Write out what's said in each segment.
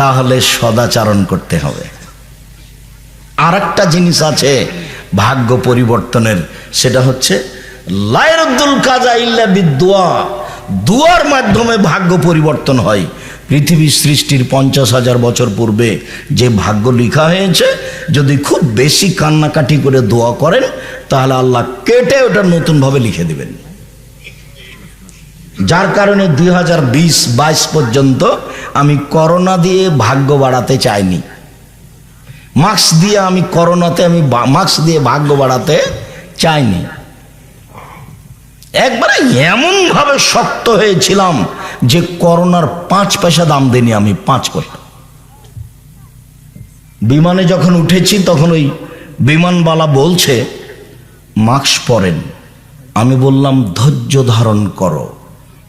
তাহলে সদাচারণ করতে হবে। আর একটা জিনিস আছে ভাগ্য পরিবর্তনের, সেটা হচ্ছে লায়রুদ্দুল কাজা ইল্লা বিদুয়া দুয়ার মাধ্যমে ভাগ্য পরিবর্তন হয়। পৃথিবীর সৃষ্টির পঞ্চাশ হাজার বছর পূর্বে যে ভাগ্য লেখা হয়েছে, যদি খুব বেশি কান্নাকাটি করে দোয়া করেন, তাহলে আল্লাহ কেটে ওটা নতুনভাবে লিখে দিবেন। যার কারণে দুই হাজার বিশ, বাইশ পর্যন্ত আমি করোনা দিয়ে ভাগ্য বাড়াতে চাইনি। মাস্ক দিয়ে আমি করোনাতে আমি মাস্ক দিয়ে ভাগ্য বাড়াতে চাইনি। একবারে এমনভাবে শক্ত হয়েছিলাম যে করোনার পাঁচ পয়সা দাম দেনি আমি, পাঁচ পয়সা। বিমানে যখন উঠেছি তখন ওই বিমানবালা বলছে, মাস্ক পরেন। আমি বললাম, ধৈর্য ধারণ করো।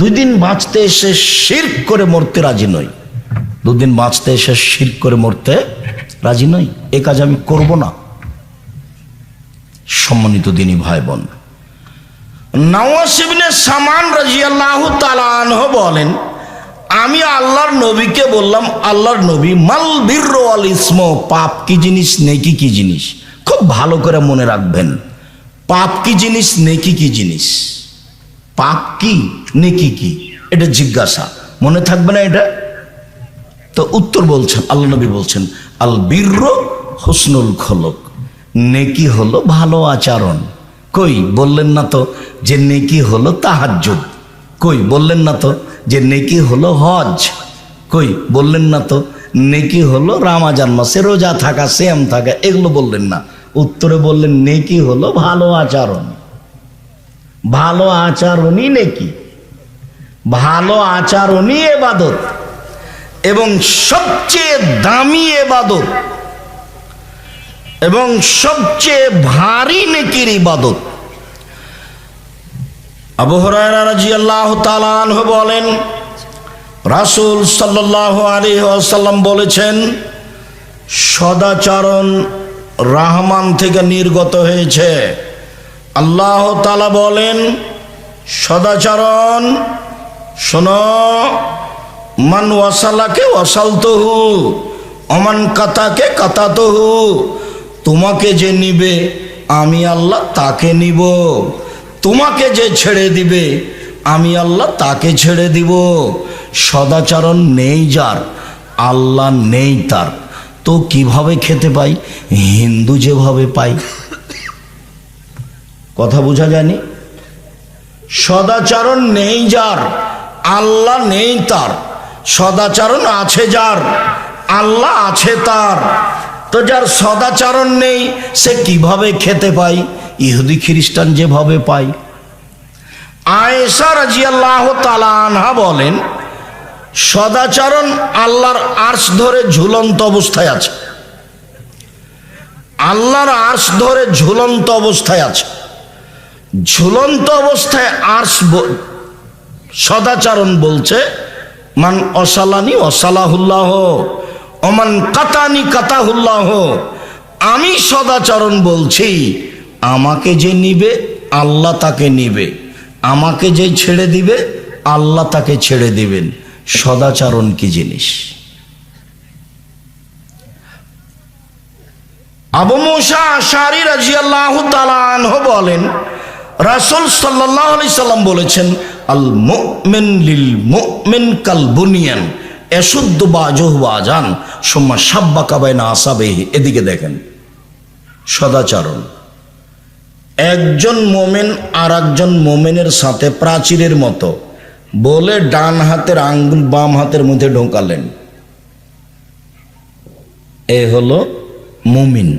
দুদিন বাঁচতে এসে শির করে মরতে রাজি নই। দুদিন বাঁচতে এসে শির করে মরতে রাজি নই। এ কাজ আমি করব না। সম্মানিত দিনী ভাই বোন নওয়াসিবিনে সামান রাজিয়াল্লাহ তালানহ বলেন, আমি আল্লাহর নবীকে বললাম, আল্লাহর নবী, মাল বীর আল ইসম, পাপ কি জিনিস, নেকি কি জিনিস? খুব ভালো করে মনে রাখবেন, পাপ কি জিনিস, নেকি কি জিনিস? পাপ কি, নেকি কি, এটা জিজ্ঞাসা। মনে থাকবে না এটা? তো উত্তর বলছেন, আল্লাহ নবী বলছেন, আল বীর হোসনুল খলক। নেকি হলো ভালো আচরণ। কই, বললেন না তো যে নেকি হলো তাহাজ্জুদ। কই, বললেন না তো যে নেকি হলো হজ। কই, বললেন না তো নেকি হলো রামাজান মাসে রোজা থাকা সেম থাকা, এগুলো বললেন না। উত্তরে বললেন, নেকি হলো ভালো আচরণ। ভালো আচরণই নেকি? ভালো আচরণই এবাদত। এবং সবচেয়ে দামি এবাদত। এবং সবচেয়ে ভারী নেকির ইবাদত। আবু হরায়রা রাদিয়াল্লাহু তাআলা আনহু বলেন, রাসূল সাল্লাল্লাহু আলাইহি ওয়াসাল্লাম বলেছেন, সদাচরণ রাহমান থেকে নির্গত হয়েছে। আল্লাহ তাআলা বলেন, সদাচরণ, শোন, মান ওয়াসালাকে ওয়াসালতহু অমান কাতাকে কাতাতহু, তোমাকে যে নিবে, আমি আল্লাহ তাকে নিব। তোমাকে যে ছেড়ে দিবে, আমি আল্লাহ তাকে ছেড়ে দিব। সদাচরণ নেই যার, আল্লাহ নেই তার। তো কীভাবে খেতে পাই? হিন্দু যেভাবে পাই কথা বোঝা যায়নি? সদাচরণ নেই যার, আল্লাহ নেই তার। সদাচরণ আছে যার, আল্লাহ আছে তার। তো যার সদাচরণ নেই, সে কীভাবে খেতে পায়? ইহুদি খ্রিস্টান যেভাবে পায়। আয়েশা রাজিয়াল্লাহ তালানহা বলেন, সদাচরণ আল্লাহর আর্শ ধরে ঝুলন্ত অবস্থায় আছে। আল্লাহর আর্শ ধরে ঝুলন্ত অবস্থায় আছে। ঝুলন্ত অবস্থায় আর্শ সদাচরণ বলছে, মান অসালানি অসালাহুল্লাহ, অমান কাতানি কাতাহুল্লাহ, আমি সদাচরণ বলছি, আমাকে যে নিবে, আল্লাহ তাকে নিবে। আমাকে যে ছেড়ে দিবে, আল্লাহ তাকে ছেড়ে দিবেন। সদাচরণ কি জিনিস? আবু মুসা আশারি রাজিয়াল্লাহ তালানহ বলেন রাসুল সাল্লাহ আলি সাল্লাম বলেছেন, আল মুমিন লিল মুমিন কাল বুনিয়ান, এশুদ্ধ বাজহ বাজান সোম্মা সাব্বা কাবায় না আসাবে এদিকে দেখেন, সদাচরণ। একজন মোমেন আর একজন মোমেনের সাথে প্রাচীরের মতো বলে ডান হাতের আঙ্গুল বাম হাতের মধ্যে ঢোকালেন। এ হলো মুমিন।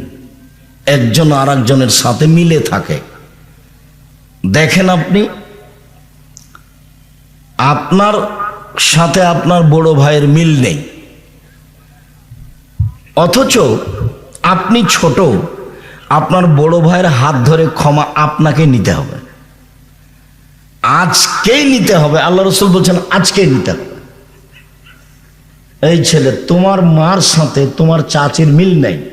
একজন আর একজনের সাথে মিলে থাকে। দেখেন আপনি, আপনার সাথে আপনার বড় ভাইয়ের মিল নেই। অথচ আপনি ছোট, আপনার বড় ভাইয়ের হাত ধরে ক্ষমা আপনাকে নিতে হবে। আজকেই নিতে হবে, আল্লাহ রসুল বলছেন, আজকেই নিতে হবে। এই ছেলে, তোমার মার সাথে তোমার চাচির মিল নেই।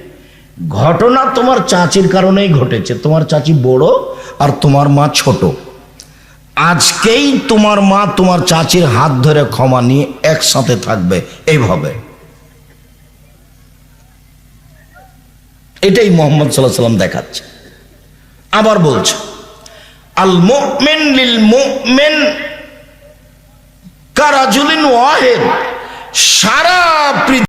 ঘটনা তোমার চাচির কারণেই ঘটেছে। তোমার চাচি বড় আর তোমার মা ছোট। আজকেই তোমার মা তোমার চাচির হাত ধরে ক্ষমা নিয়ে একসাথে থাকবে, এইভাবে। এটাই মোহাম্মদ সাল্লাহ সাল্লাম দেখাচ্ছে। আবার বলছে, আল মুমিন লিল মুমিন কারাজুলিন ওয়াহেদ, সারা